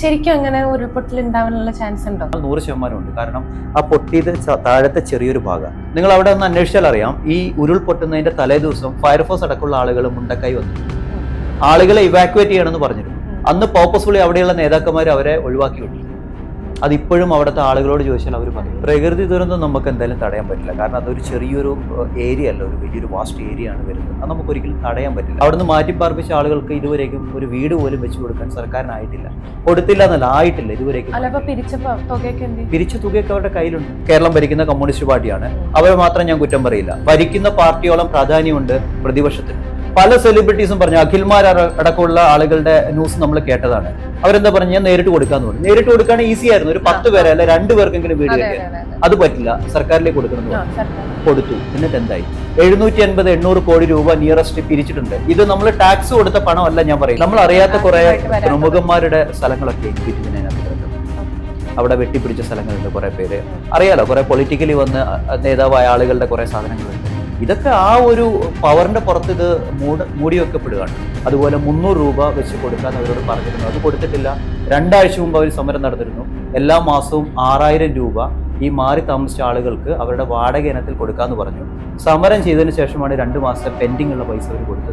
ശരിക്കും അങ്ങനെ ഉരുൾപൊട്ടൽ ഉണ്ടാവാനുള്ള ചാൻസ് ഉണ്ടോ? നൂറ് ശതമാനം ഉണ്ട് കാരണം ആ പൊട്ടിയത് താഴത്തെ ചെറിയൊരു ഭാഗം. നിങ്ങൾ അവിടെ ഒന്ന് അന്വേഷിച്ചാൽ അറിയാം ഈ ഉരുൾപൊട്ടുന്നതിന്റെ തലേദിവസം തലേ ദിവസം ഫയർഫോഴ്സ് അടക്കമുള്ള ആളുകൾ മുണ്ടക്കായി വന്നു ആളുകളെ ഇവാക്യുവേറ്റ് ചെയ്യണമെന്ന് പറഞ്ഞിരുന്നു. അന്ന് പർപ്പസ്ഫുള്ളി അവിടെയുള്ള നേതാക്കന്മാർ അവരെ ഒഴിവാക്കി വിട്ടു അതിപ്പോഴും അവിടുത്തെ ആളുകളോട് ചോദിച്ചാൽ അവർ പറയും. പ്രകൃതി ദുരന്തം നമുക്ക് എന്തായാലും തടയാൻ പറ്റില്ല. കാരണം അതൊരു ചെറിയൊരു ഏരിയ അല്ല. ഒരു വലിയൊരു വാസ്റ്റ് ഏരിയ ആണ് വരുന്നത്. അത് നമുക്ക് ഒരിക്കലും തടയാൻ പറ്റില്ല. അവിടുന്ന് മാറ്റിപ്പാർപ്പിച്ച ആളുകൾക്ക് ഇതുവരേക്കും ഒരു വീട് പോലും വെച്ച് കൊടുക്കാൻ സർക്കാരിനായിട്ടില്ല. കൊടുത്തില്ല എന്നല്ല ആയിട്ടില്ല ഇതുവരേക്കും പിരിച്ച തുകയൊക്കെ? പിരിച്ച അവരുടെ കയ്യിലുണ്ട്. കേരളം ഭരിക്കുന്ന കമ്മ്യൂണിസ്റ്റ് പാർട്ടിയാണ്. അവരെ മാത്രം ഞാൻ കുറ്റം പറയില്ല. ഭരിക്കുന്ന പാർട്ടിയോളം പ്രാധാന്യമുണ്ട് പ്രതിപക്ഷത്തിന്. പല സെലിബ്രിറ്റീസും പറഞ്ഞു. അഖിൽമാർ അടക്കമുള്ള ആളുകളുടെ ന്യൂസ് നമ്മൾ കേട്ടതാണ്. അവരെന്താ പറഞ്ഞു? ഞാൻ നേരിട്ട് കൊടുക്കാന്ന് പറഞ്ഞു. നേരിട്ട് കൊടുക്കാൻ ഈസി ആയിരുന്നു. ഒരു പത്ത് പേരെ അല്ലെ രണ്ടു പേർക്കെങ്കിലും വീട് അതെ, പറ്റില്ല. സർക്കാരിലേക്ക് കൊടുക്കണം. കൊടുത്തു. എന്നിട്ട് എന്തായി? എഴുന്നൂറ്റി അൻപത് എണ്ണൂറ് കോടി രൂപ നിയറസ്റ്റ് പിരിച്ചിട്ടുണ്ട്. ഇത് നമ്മൾ ടാക്സ് കൊടുത്ത പണമല്ല ഞാൻ പറയും നമ്മൾ അറിയാത്ത കുറെ പ്രമുഖന്മാരുടെ സ്ഥലങ്ങളൊക്കെ ഇതിനകത്ത്. അവിടെ വെട്ടിപ്പിടിച്ച സ്ഥലങ്ങളുണ്ട് കുറെ പേര്. അറിയാലോ കുറെ പൊളിറ്റിക്കലി വന്ന് നേതാവായ ആളുകളുടെ കുറെ സാധനങ്ങളുണ്ട്. ഇതൊക്കെ ആ ഒരു പവറിന്റെ പുറത്ത് ഇത് മൂട് മൂടി വെക്കപ്പെടുകയാണ്. അതുപോലെ മുന്നൂറ് രൂപ വെച്ച് കൊടുക്കാൻ അവരോട് പറഞ്ഞിരുന്നു. അത് കൊടുത്തിട്ടില്ല. രണ്ടാഴ്ച മുമ്പ് അവർ സമരം നടത്തിരുന്നു എല്ലാ മാസവും ആറായിരം രൂപ ഈ മാറി താമസിച്ച ആളുകൾക്ക് അവരുടെ വാടക ഇനത്തിൽ കൊടുക്കാമെന്ന് പറഞ്ഞു. സമരം ചെയ്തതിന് ശേഷമാണ് രണ്ട് മാസത്തെ പെൻഡിംഗ് ഉള്ള പൈസ അവർ കൊടുത്തത്.